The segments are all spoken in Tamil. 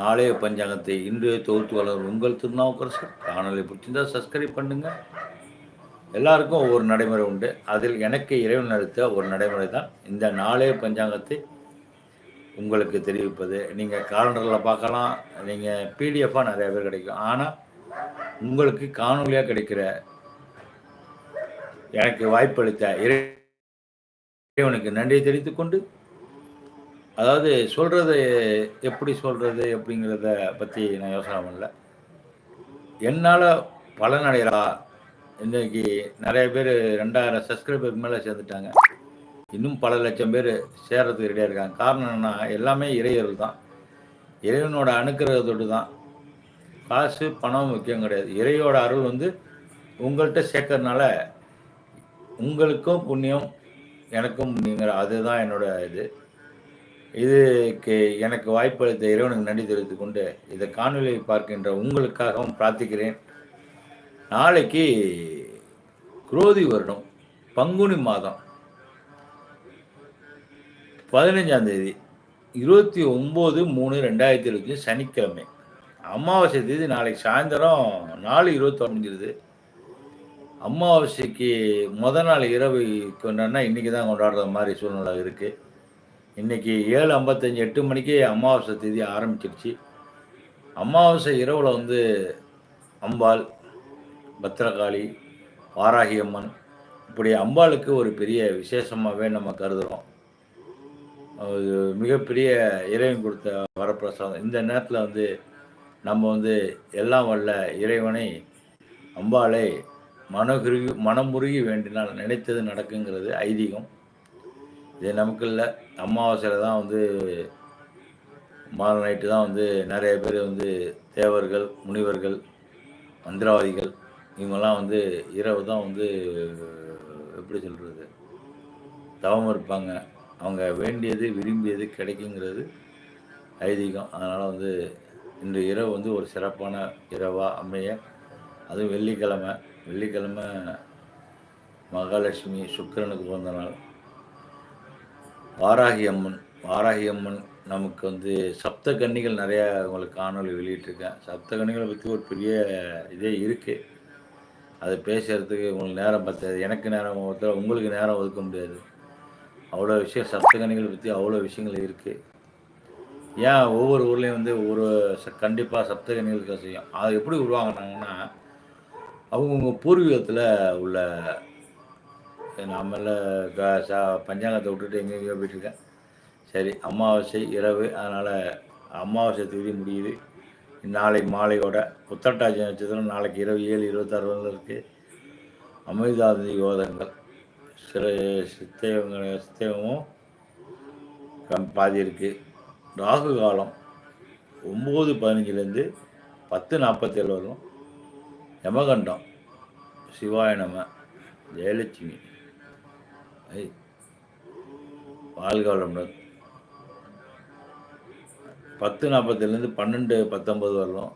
நாளைய பஞ்சாங்கத்தை இன்றைய தொகுத்து வளர் உங்கள் திருநாவுக்கரசர். காணொலி பிடிச்சிருந்தால் சப்ஸ்கிரைப் பண்ணுங்கள் எல்லாருக்கும் ஒவ்வொரு நடைமுறை உண்டு. அதில் எனக்கு இறைவன் அளித்த ஒரு நடைமுறை தான். இந்த நாளைய பஞ்சாங்கத்தை உங்களுக்கு தெரிவிப்பது. நீங்கள் காலண்டரில் பார்க்கலாம். நீங்கள் பிடிஎஃபாக நிறைய பேர் கிடைக்கும். ஆனால் உங்களுக்கு காணொலியாக கிடைக்கிற எனக்கு வாய்ப்பளித்த இறைவனுக்கு நன்றியை தெரிவித்துக்கொண்டு அதாவது சொல்கிறது எப்படி சொல்கிறது அப்படிங்கிறத பற்றி நான் யோசனை பண்ணல. என்னால் பலனடைகிறா இன்னைக்கு நிறைய பேர் ரெண்டாயிரம் சப்ஸ்கிரைபருக்கு மேலே சேர்ந்துட்டாங்க. இன்னும் பல லட்சம் பேர் சேர்றதுக்கு ரெடியாக இருக்காங்க. காரணம் என்னென்னா எல்லாமே இறையர்கள் தான். இறைவனோட அணுக்கிறதோடு தான். காசு பணம் முக்கியம் கிடையாது. இறையோட அருள் வந்து உங்கள்கிட்ட சேர்க்கறதுனால உங்களுக்கும் புண்ணியம் எனக்கும் புண்ணியங்கிற அதுதான் என்னோட இது. இதுக்கு எனக்கு வாய்ப்பளித்த இறைவனுக்கு நன்றி தெரிவித்துக் கொண்டு இதை காணொலியை பார்க்கின்ற உங்களுக்காகவும் பிரார்த்திக்கிறேன். நாளைக்கு குரோதி வருடம் பங்குனி மாதம் பதினஞ்சாம் தேதி இருபத்தி ஒம்பது மூணு ரெண்டாயிரத்தி இருபத்தி சனிக்கிழமை. அமாவாசை தேதி நாளைக்கு சாயந்தரம் நாலு இருபத்தொன்னுங்கிறது அமாவாசைக்கு முத நாள் இரவு கொண்டாடினா இன்றைக்கி தான் கொண்டாடுற மாதிரி சூழ்நிலை இருக்குது இன்றைக்கி ஏழு ஐம்பத்தஞ்சு எட்டு மணிக்கு அமாவாசை தேதி ஆரம்பிச்சிருச்சு. அமாவாசை இரவில் வந்து அம்பாள் பத்திரகாளி வாராகி அம்மன் இப்படி அம்பாளுக்கு ஒரு பெரிய விசேஷமாகவே நம்ம கருதுகிறோம் அது மிகப்பெரிய இறைவன் கொடுத்த வரப்பிரசாதம். இந்த நேரத்தில் வந்து நம்ம வந்து எல்லாம் வல்ல இறைவனை அம்பாளை மனகுருகி மனமுருகி வேண்டினால் நினைத்தது நடக்குங்கிறது ஐதீகம். இது நமக்கு இல்லை அமாவாசையில் தான் வந்து மாற நைட்டு தான் வந்து நிறைய பேர் வந்து தேவர்கள் முனிவர்கள் மந்திரவாதிகள் இவங்கெல்லாம் வந்து இரவு தான் வந்து எப்படி சொல்கிறது தவம் இருப்பாங்க. அவங்க வேண்டியது விரும்பியது கிடைக்குங்கிறது ஐதீகம். அதனால் வந்து இன்று இரவு வந்து ஒரு சிறப்பான இரவாக அமைய அதுவும் வெள்ளிக்கிழமை. வெள்ளிக்கிழமை மகாலட்சுமி சுக்கிரனுக்கு பிறந்த நாள். வாராகி அம்மன் வாராகி அம்மன் நமக்கு வந்து சப்த கன்னிகள் நிறையா உங்களுக்கு காணொலி வெளியிட்டிருக்கேன். சப்த கன்னிகளை பற்றி ஒரு பெரிய இதே இருக்குது அதை பேசுகிறதுக்கு உங்களுக்கு நேரம் பத்தாது. எனக்கு நேரம் ஒருத்தர் உங்களுக்கு நேரம் ஒதுக்க முடியாது. அவ்வளோ விஷயம் சப்த கன்னிகளை பற்றி அவ்வளோ விஷயங்கள் இருக்குது ஏன் ஒவ்வொரு ஊர்லேயும் வந்து ஒரு கண்டிப்பாக சப்த கன்னிகளுக்கு செய்யும். அது எப்படி உருவாங்கினாங்கன்னா அவங்கவுங்க பூர்வீகத்தில் உள்ள நம்மள க ச பஞ்சாங்கத்தை விட்டுட்டு எங்கெங்கேயோ போயிட்டுருக்கேன். சரி அமாவாசை இரவு அதனால் அமாவாசை தேதி முடியுது. நாளை மாலையோட புத்தட்டாட்சி நட்சத்திரம் நாளைக்கு இரவு ஏழு இருபத்தாறு வரல இருக்குது அமிர்தாதி யோதங்கள் சில சித்தேவங்க சித்தேவமும் கம் பாதி இருக்குது ராகு காலம் ஒம்பது பதினஞ்சுலேருந்து பத்து நாற்பத்தேழு வரும். யமகண்டம். சிவாய நம. ஜெயலட்சுமி. வாழ்க வளமுடன் பத்து நாற்பதுலேருந்து பன்னெண்டு பத்தொம்பது வரலும்.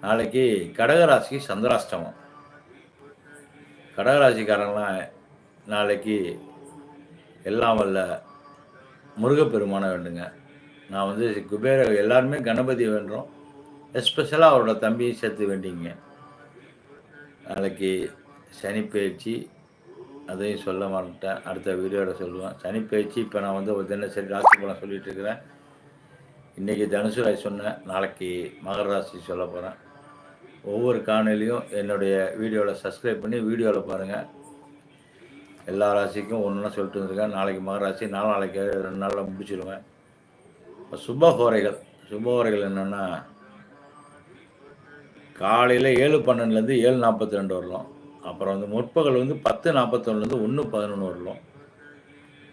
நாளைக்கு கடகராசிக்கு சந்திராஷ்டமம். கடகராசிக்காரங்களாம் நாளைக்கு எல்லாம் வல்ல முருகப்பெருமான வேண்டுங்க. நான் வந்து குபேர எல்லாருமே கணபதி வேண்டுறோம். எஸ்பெஷலாக அவரோட தம்பியும் சேர்த்து வேண்டிங்க. நாளைக்கு சனி பயிற்சி அதையும் சொல்ல மாட்டேன். அடுத்த வீடியோவில் சொல்லுவேன். சனிப்பயிற்சி இப்போ நான் வந்து ஒரு தினசரி ராசி பலம் சொல்லிட்டு இருக்கிறேன். இன்றைக்கி தனுசு ராசி சொன்னேன். நாளைக்கு மகர ராசி சொல்ல போகிறேன் ஒவ்வொரு காணொலியும் என்னுடைய வீடியோவில் சப்ஸ்கிரைப் பண்ணி வீடியோவில் பாருங்கள் எல்லா ராசிக்கும் ஒன்று சொல்லிட்டு வந்திருக்கேன். நாளைக்கு மகர ராசி நாலு நாளைக்கு ரெண்டு நாளில் முடிச்சிடுவேன் இப்போ சுபஹோரைகள் சுபஹோரைகள் என்னென்னா காலையில் ஏழு பன்னெண்டுலேருந்து ஏழு நாற்பத்தி ரெண்டு வரலாம். அப்புறம் வந்து முற்பகல் வந்து பத்து நாற்பத்தொன்னுலேருந்து ஒன்று பதினொன்று வரலாம்.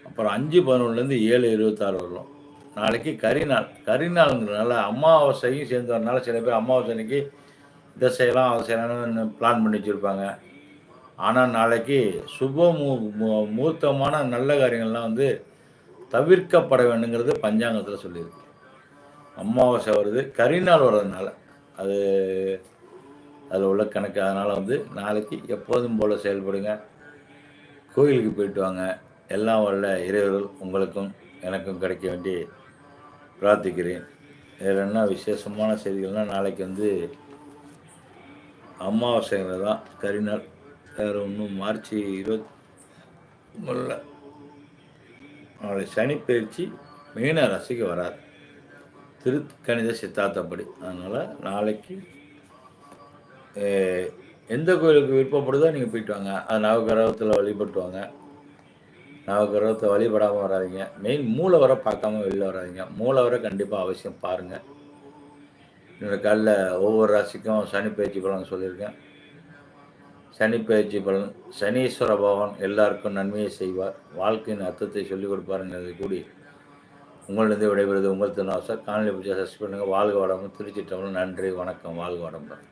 அப்புறம் அஞ்சு பதினொன்றுலேருந்து ஏழு இருபத்தாறு வரலாம். நாளைக்கு கரிநாள் கரிநாளுங்கிறதுனால அமாவாசையும் சேர்ந்து வரனால சில பேர் அமாவாசை அன்னைக்கு இதை செய்யலாம் அதை செய்யலாம்னு பிளான் பண்ணி வச்சுருப்பாங்க. ஆனால் நாளைக்கு சுப மூ மூ- மூர்த்தமான நல்ல காரியங்கள்லாம் வந்து தவிர்க்கப்பட வேண்டுங்கிறது பஞ்சாங்கத்தில் சொல்லியிருக்கு. அமாவாசை வருது. கரிநாள் வர்றதுனால. அது அதில் உள்ள கணக்கு. அதனால் வந்து நாளைக்கு எப்போதும் போல் செயல்படுங்க. கோயிலுக்கு போயிட்டு வாங்க. எல்லாம் உள்ள இறைவர்கள் உங்களுக்கும் எனக்கும் கிடைக்க வேண்டி பிரார்த்திக்கிறேன். வேறு என்ன விசேஷமான செய்திகள்னால் நாளைக்கு வந்து அமாவாசைகளை தான். கரிநாள் வேறு ஒன்றும் மார்ச் இருபத்தி முதல்ல நாளை சனி பயிற்சி மீன ரசிக்க வராது திருக்கணித சித்தாந்தப்படி அதனால் நாளைக்கு எந்த கோயிலுக்கு விருப்பப்படுதோ நீங்கள் போயிட்டு வாங்க. அது நவகிரகத்தில் வழிபட்டு வாங்க நவகிரகத்தை வழிபடாமல் வராதிங்க. மெயின் மூளை வர பார்க்காம வெளியில் வராதிங்க. மூளை வர கண்டிப்பாக அவசியம் பாருங்கள் இந்த காலில் ஒவ்வொரு ராசிக்கும் சனி பயிற்சி பலன் சொல்லியிருக்கேன். சனி பயிற்சி பலன் சனீஸ்வர பகவான் எல்லாருக்கும் நன்மையை செய்வார். வாழ்க்கையின் அர்த்தத்தை சொல்லிக் கொடுப்பாருங்கிறது கூடி உங்களிடம் விடைபெறுவது உங்கள் திருநாசர் காணொலி பிடிச்சா சஸ்பெண்ட் பண்ணுங்கள் வாழ்க வளமும் திருச்சி நன்றி வணக்கம். வாழ்க வளமுடன்.